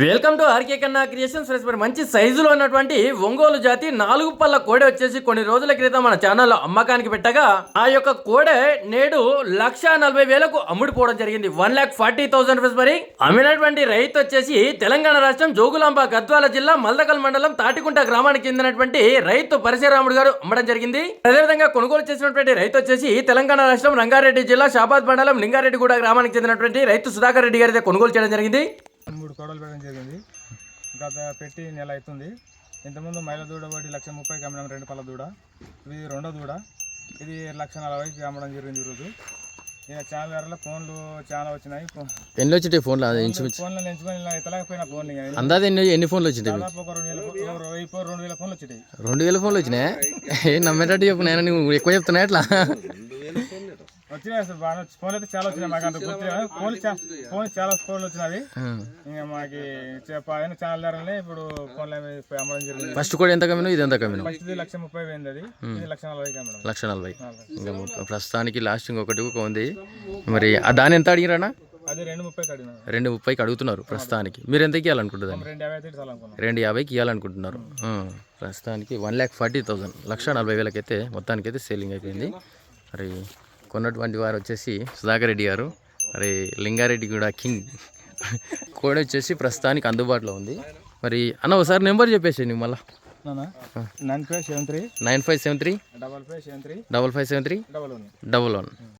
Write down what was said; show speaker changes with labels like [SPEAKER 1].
[SPEAKER 1] Welcome to RK Kanna creations friends మంచి సైజులో ఉన్నటువంటి ఒంగోలు జాతి నాలుగు పళ్ళ కోడె వచ్చేసి కొన్ని రోజుల క్రితం మన ఛానల్లో అమ్మకానికి పెట్టగా ఆ యొక్క కోడె నేడు లక్ష నలభై వేలకు అమ్ముడుపోవడం జరిగింది. One lakh forty thousand rupees మరి. అమ్మినటువంటి రైతు వచ్చేసి తెలంగాణ రాష్ట్రం జోగులాంబ గద్వాల జిల్లా మల్దకల్ మండలం తాటికుంట గ్రామానికి చెందినటువంటి రైతు పరిశరాముడు గారు అమ్మడం జరిగింది. అదేవిధంగా కొనుగోలు చేసినటువంటి రైతు వచ్చేసి తెలంగాణ రాష్ట్రం రంగారెడ్డి జిల్లా షాబాద్ మండలం లింగారెడ్డిగూడ గ్రామానికి చెందినటువంటి రైతు సుధాకర్ రెడ్డి గారి కొనుగోలు చేయడం జరిగింది.
[SPEAKER 2] మూడు కోడలు పెట్టడం జరిగింది. గత పెట్టి నెల అవుతుంది. ఇంతకుముందు మైల దూడ ఒకటి లక్ష ముప్పైకి అమ్మడం రెండు పళ్ళ దూడ. ఇది రెండో దూడ. ఇది లక్ష నలభైకి అమ్మడం జరిగింది ఈరోజు ఇక ఛానల్ ధరలో ఫోన్లు చాలా వచ్చినాయి.
[SPEAKER 3] ఎన్ని వచ్చినాయి ఫోన్లు అది ఇంచుమించు?
[SPEAKER 2] ఫోన్లు ఎంచుకొని ఇలా ఎత్తలేకపోయినా ఫోన్లు.
[SPEAKER 3] అందాది ఎన్ని ఎన్ని ఫోన్లు వచ్చినాయి?
[SPEAKER 2] దాదాపు రెండు వేల ఫోన్లు వచ్చినాయి.
[SPEAKER 3] రెండు వేల ఫోన్లు వచ్చినాయి? ఏ నమ్మేటట్టు చెప్పు నేను నువ్వు ఎక్కువ చెప్తున్నా ఎట్లా?
[SPEAKER 2] వచ్చినాయి అసలు బాగా ఫోన్లు అయితే చాలా వచ్చినాయి మాకు అంత గుర్తు చా- ఫోన్ చాలా ఫోన్లు వచ్చినవి ఇంకా మాకి చెప్పిన ఛానల్ ధరలే ఇప్పుడు ఫోన్లు అమ్మడం జరిగింది.
[SPEAKER 3] ఫస్ట్ కూడా ఎంత కమ్మిను ఇది ఎంత కమ్మిను
[SPEAKER 2] ఫస్ట్ ఇది లక్ష ముప్పై పోయింది అది. లక్ష అమ్మడం
[SPEAKER 3] లక్ష నలభై. ఇంకా ప్రస్తుతానికి లాస్ట్ ఇంకొకటి ఒక ఉంది. మరి ఆ దాని ఎంత అడిగిరానా
[SPEAKER 2] అది రెండు ముప్పైకి అడిగినా.
[SPEAKER 3] రెండు ముప్పైకి అడుగుతున్నారు ప్రస్తుతానికి. మీరు ఎంతకి ఇవ్వాలనుకుంటుంది
[SPEAKER 2] రెండు
[SPEAKER 3] యాభైకి ఇవ్వాలనుకుంటున్నారు ప్రస్తుతానికి వన్ ల్యాక్ ఫార్టీ థౌసండ్. లక్ష నలభై వేలకైతే మొత్తానికి అయితే సేలింగ్ అయిపోయింది. మరి కొన్నటువంటి వారు వచ్చేసి సుధాకర్ రెడ్డి గారు. మరి లింగారెడ్డి కూడా కింగ్. కోడ్ వచ్చేసి ప్రస్తుతానికి అందుబాటులో ఉంది. మరి అన్న ఒకసారి నెంబర్ చెప్పేసి నువ్వు మళ్ళీ.
[SPEAKER 2] Nine five seven three.
[SPEAKER 3] Nine five seven three.
[SPEAKER 2] Double five seven three.
[SPEAKER 3] Double five seven three.
[SPEAKER 2] Double one.
[SPEAKER 3] Double one.